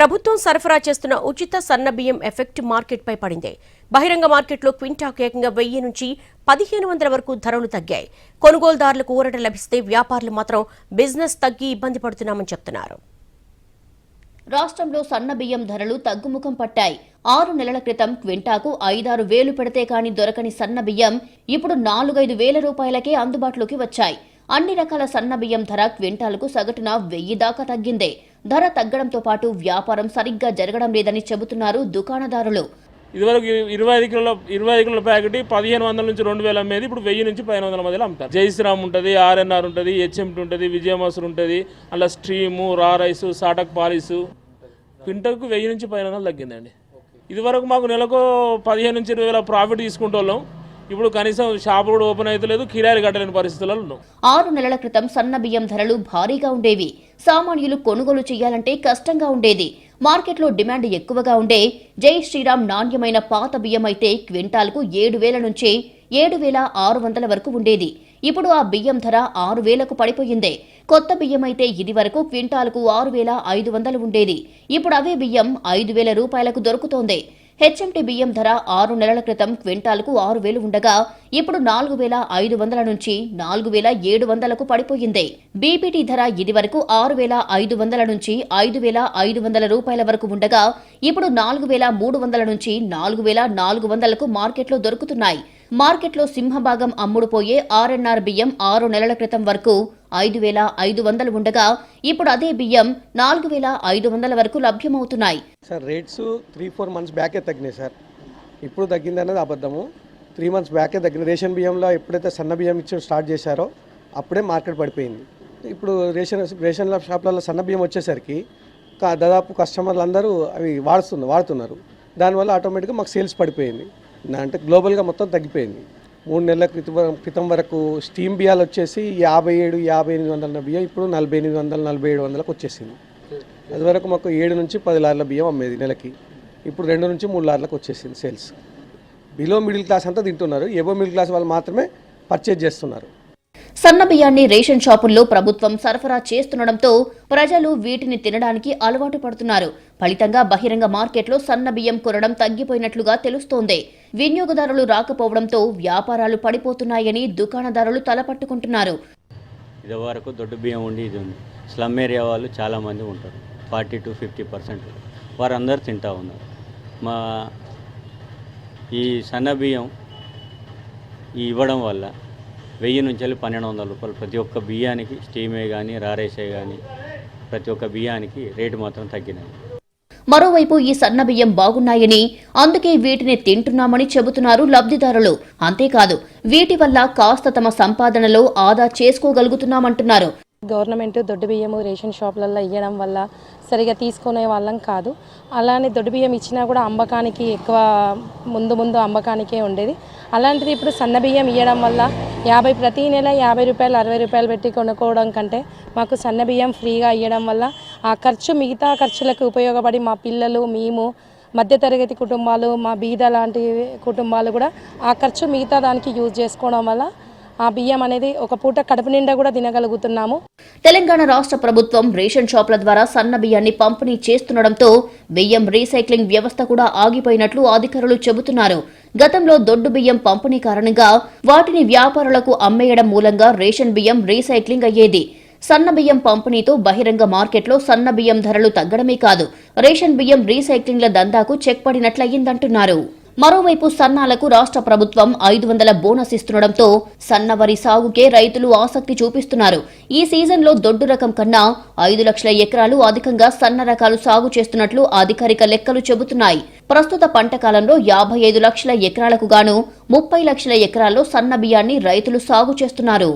ప్రభుత్వం సరఫరా చేస్తున్న ఉచిత సన్న బియ్యం ఎఫెక్ట్ మార్కెట్పై పడింది. బహిరంగ మార్కెట్లో క్వింటాకు ఏకంగా వెయ్యి నుంచి పదిహేను వందల వరకు ధరలు తగ్గాయి. కొనుగోలుదారులకు ఊరట లభిస్తే వ్యాపారులు మాత్రం బిజినెస్ తగ్గి ఇబ్బంది పడుతున్నామని చెప్తున్నారు. రాష్ట్రంలో సన్న బియ్యం ధరలు తగ్గుముఖం పట్టాయి. ఆరు నెలల క్రితం క్వింటాకు ఐదారు వేలు పెడితే కాని దొరకని సన్న బియ్యం ఇప్పుడు నాలుగైదు వేల రూపాయలకే అందుబాటులోకి వచ్చాయి. అన్ని రకాల సన్న బియ్యం ధర క్వింటాలకు సగటున వెయ్యి దాకా తగ్గిందే. ధర తగ్గడంతో పాటు వ్యాపారం సరిగ్గా జరగడం లేదని చెబుతున్నారు దుకాణదారులు. ఇదివరకు ఇరవై ఐదు కిలోల ఇరవై ఐదు కిలోల ప్యాకెట్ పదిహేను వందల నుంచి రెండు వేల అమ్మేది ఇప్పుడు వెయ్యి నుంచి పదిహేను వందల మధ్యలో అమ్ముతారు. జైశ్రామ్ ఉంటుంది ఆర్ఎన్ఆర్ ఉంటుంది హెచ్ఎంటి ఉంటుంది విజయమసూర్ ఉంటుంది అలా స్ట్రీము రా రైసు సాటక్ పాలిసు. క్వింటల్కు వెయ్యి నుంచి పదిహేను వందలు తగ్గిందండి. ఇదివరకు మాకు నెలకు పదిహేను నుంచి ఇరవై వేల ప్రాఫిట్ తీసుకుంటోళ్ళం. ఇప్పుడు కనీసం షాపు కూడా ఓపెన్ అవుతలేదు కిరాయిలు కట్టలేని పరిస్థితులలో ఉన్నాం. ఆరు నెలల క్రితం సన్న బియ్యం ధరలు భారీగా ఉండేవి. సామాన్యులు కొనుగోలు చేయాలంటే కష్టంగా ఉండేది. మార్కెట్లో డిమాండ్ ఎక్కువగా ఉండే జై శ్రీరామ్ నాణ్యమైన పాత బియ్యం అయితే క్వింటాల్కు ఏడు వేల నుంచి ఏడు వేల ఆరు వందల వరకు ఉండేది. ఇప్పుడు ఆ బియ్యం ధర ఆరు వేలకు పడిపోయిందే. కొత్త బియ్యం అయితే ఇది వరకు క్వింటాల్కు ఆరు వేల ఐదు వందలు ఉండేది. ఇప్పుడు అవే బియ్యం ఐదు వేల రూపాయలకు దొరుకుతోంది. హెచ్ఎంటీ బియ్యం ధర ఆరు నెలల క్రితం క్వింటాల్కు ఆరు వేలు ఉండగా ఇప్పుడు నాలుగు వేల ఐదు వందల నుంచి నాలుగు వేల ఏడు వందలకు పడిపోయింది. బీపీటీ ధర ఇది వరకు ఆరు వేల ఐదు వందల నుంచి ఐదు వేల ఐదు వందల రూపాయల వరకు ఉండగా ఇప్పుడు నాలుగు వేల మూడు వందల నుంచి నాలుగు వేల నాలుగు వందలకు మార్కెట్లో దొరుకుతున్నాయి. మార్కెట్లో సింహభాగం అమ్ముడుపోయే ఆర్ఎన్ఆర్ బియ్యం ఆరు నెలల క్రితం వరకు ఐదు వేల ఐదు వందలు ఉండగా ఇప్పుడు అదే బియ్యం నాలుగు వేల ఐదు వందల వరకు లభ్యమవుతున్నాయి. Sir rates three four months బ్యాకే తగ్గినాయి సార్. ఇప్పుడు తగ్గింది అనేది అబద్ధము. త్రీ మంత్స్ బ్యాకే తగ్గిన రేషన్ బియ్యంలో ఎప్పుడైతే సన్న బియ్యం ఇచ్చి స్టార్ట్ చేశారో అప్పుడే మార్కెట్ పడిపోయింది. ఇప్పుడు రేషన్ రేషన్ షాప్లలో సన్న బియ్యం వచ్చేసరికి దాదాపు కస్టమర్లు అందరూ అవి వాడుతున్నారు వాడుతున్నారు. దానివల్ల ఆటోమేటిక్గా మాకు సేల్స్ పడిపోయింది. అంటే గ్లోబల్గా మొత్తం తగ్గిపోయింది. మూడు నెలల క్రితం క్రితం వరకు స్టీమ్ బియ్యాలు వచ్చేసి యాభై ఏడు యాభై ఎనిమిది వందల బియ్యం ఇప్పుడు నలభై ఎనిమిది వందల నలభై ఏడు వందలకు వచ్చేసింది. అది వరకు మాకు ఏడు నుంచి పది లార్ల బియ్యం అమ్మేది నెలకి. ఇప్పుడు రెండు నుంచి మూడు లార్లకు వచ్చేసింది సేల్స్. బిలో మిడిల్ క్లాస్ అంతా తింటున్నారు. ఎబో మిడిల్ క్లాస్ వాళ్ళు మాత్రమే పర్చేజ్ చేస్తున్నారు. సన్న బియ్యాన్ని రేషన్ షాపుల్లో ప్రభుత్వం సరఫరా చేస్తుండటంతో ప్రజలు వీటిని తినడానికి అలవాటు పడుతున్నారు. ఫలితంగా బహిరంగ మార్కెట్లో సన్న బియ్యం కొనడం తగ్గిపోయినట్లుగా తెలుస్తోంది. వినియోగదారులు రాకపోవడంతో వ్యాపారాలు పడిపోతున్నాయని దుకాణదారులు తలపట్టుకుంటున్నారు. ఇదివరకు దొడ్డు బియ్యం ఉండి ఇది ఉంది. స్లమ్ ఏరియా వాళ్ళు చాలామంది ఉంటారు. ఫార్టీ టు ఫిఫ్టీ పర్సెంట్ వారందరూ తింటా ఉన్నారు. మా ఈ సన్న బియ్యం ఇవ్వడం వల్ల వెయ్యి నుంచి వెళ్ళి పన్నెండు వందల రూపాయలు ప్రతి ఒక్క బియ్యానికి స్టీమే కానీ రారేసే కానీ ప్రతి ఒక్క బియ్యానికి రేటు మాత్రం తగ్గినాయి. మరోవైపు ఈ సన్న బియ్యం బాగున్నాయని అందుకే వీటిని తింటున్నామని చెబుతున్నారు లబ్ధిదారులు. అంతేకాదు వీటి వల్ల కాస్త తమ సంపాదనలో ఆదా చేసుకోగలుగుతున్నామంటున్నారు. గవర్నమెంట్ దొడ్డు బియ్యము రేషన్ షాపులలో ఇవ్వడం వల్ల సరిగా తీసుకునే వాళ్ళం కాదు. అలానే దొడ్డు బియ్యం ఇచ్చినా కూడా అమ్మకానికి ఎక్కువ ముందు ముందు అమ్మకానికే ఉండేది. అలాంటిది ఇప్పుడు సన్న బియ్యం ఇవ్వడం వల్ల యాభై ప్రతి నెల యాభై రూపాయలు అరవై రూపాయలు పెట్టి కొనుక్కోవడం కంటే మాకు సన్న బియ్యం ఫ్రీగా ఇవ్వడం వల్ల ఆ ఖర్చు మిగతా ఖర్చులకు ఉపయోగపడి మా పిల్లలు మేము మధ్యతరగతి కుటుంబాలు మా బీద లాంటి కుటుంబాలు కూడా ఆ ఖర్చు మిగతా దానికి యూజ్ చేసుకోవడం వల్ల ఆ బియ్యం అనేది ఒక పూట కడుపు నిండా కూడా తినగలుగుతున్నాము. తెలంగాణ రాష్ట్ర ప్రభుత్వం రేషన్ షాపుల ద్వారా సన్న బియ్యాన్ని పంపిణీ చేస్తుండటంతో బియ్యం రీసైక్లింగ్ వ్యవస్థ కూడా ఆగిపోయినట్లు అధికారులు చెబుతున్నారు. గతంలో దొడ్డు బియ్యం పంపిణీ కారణంగా వాటిని వ్యాపారులకు అమ్మేయడం మూలంగా రేషన్ బియ్యం రీసైక్లింగ్ అయ్యేది. సన్న బియ్యం పంపిణీతో బహిరంగ మార్కెట్లో సన్న బియ్యం ధరలు తగ్గడమే కాదు రేషన్ బియ్యం రీసైక్లింగ్ల దందాకు చెక్ పడినట్లయిందంటున్నారు. మరోవైపు సన్నాలకు రాష్ట్ర ప్రభుత్వం ఐదు వందల బోనస్ ఇస్తుండటంతో సన్న వరి సాగుకే రైతులు ఆసక్తి చూపిస్తున్నారు. ఈ సీజన్లో దొడ్డు రకం కన్నా ఐదు లక్షల ఎకరాలు అధికంగా సన్న రకాలు సాగు చేస్తున్నట్లు అధికారిక లెక్కలు చెబుతున్నాయి. ప్రస్తుత పంట కాలంలో యాభై ఐదు లక్షల ఎకరాలకు గాను ముప్పై లక్షల ఎకరాల్లో సన్న బియ్యాన్ని రైతులు సాగు చేస్తున్నారు.